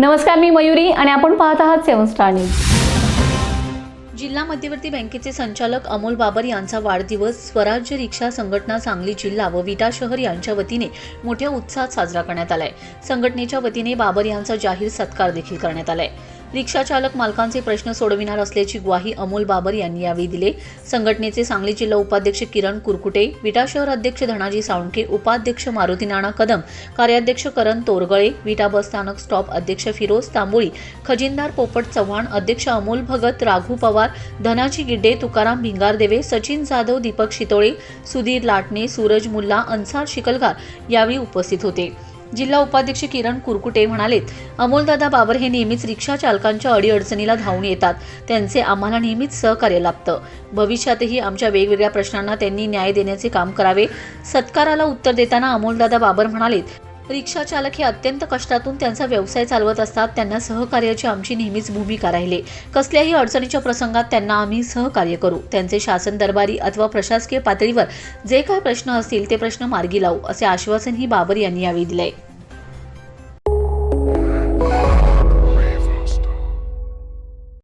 नमस्कार मी मयुरी आणि आपण पाहत आहात सेवन स्टार न्यूज. जिल्हा मध्यवर्ती बँकेचे संचालक अमोल बाबर यांचा वाढदिवस स्वराज्य रिक्षा संघटना सांगली जिल्हा व विटा शहर यांच्या वतीने मोठ्या उत्साहात साजरा करण्यात आलाय. संघटनेच्या वतीने बाबर यांचा जाहीर सत्कार देखील करण्यात आलाय. रिक्षाचालक मालकांचे प्रश्न सोडविणार असल्याची ग्वाही अमोल बाबर यांनी यावेळी दिले. संघटनेचे सांगली जिल्हा उपाध्यक्ष किरण कुरकुटे विटा शहर अध्यक्ष धनाजी साळुंके उपाध्यक्ष मारुती नाना कदम कार्याध्यक्ष करण तोरगळे विटा बस स्थानक स्टॉप अध्यक्ष फिरोज तांबोळी खजिनदार पोपट चव्हाण अध्यक्ष अमोल भगत राघू पवार धनाजी गिड्डे तुकाराम भिंगारदेवे सचिन जाधव दीपक शितोळे सुधीर लाटणे सूरज मुल्ला अन्सार शिकलगार यावेळी उपस्थित होते. जिल्हा उपाध्यक्ष किरण कुरकुटे म्हणालेत अमोलदादा बाबर हे नेहमीच रिक्षा चालकांच्या अडीअडचणीला धावून येतात. त्यांचे आम्हाला नेहमीच सहकार्य लाभतं. भविष्यातही आमच्या वेगवेगळ्या प्रश्नांना त्यांनी न्याय देण्याचे काम करावे. सत्काराला उत्तर देताना अमोलदादा बाबर म्हणालेत रिक्षा चालक हे अत्यंत कष्टातून त्यांचा व्यवसाय चालवत असतात. त्यांना सहकार्याची आमची नेहमीच भूमिका राहिली. कसल्याही अडचणीच्या प्रसंगात त्यांना आम्ही सहकार्य करू. त्यांचे शासन दरबारी अथवा प्रशासकीय पातळीवर जे काय प्रश्न असतील ते प्रश्न मार्गी लावू असे आश्वासनही बाबर यांनी यावेळी दिले.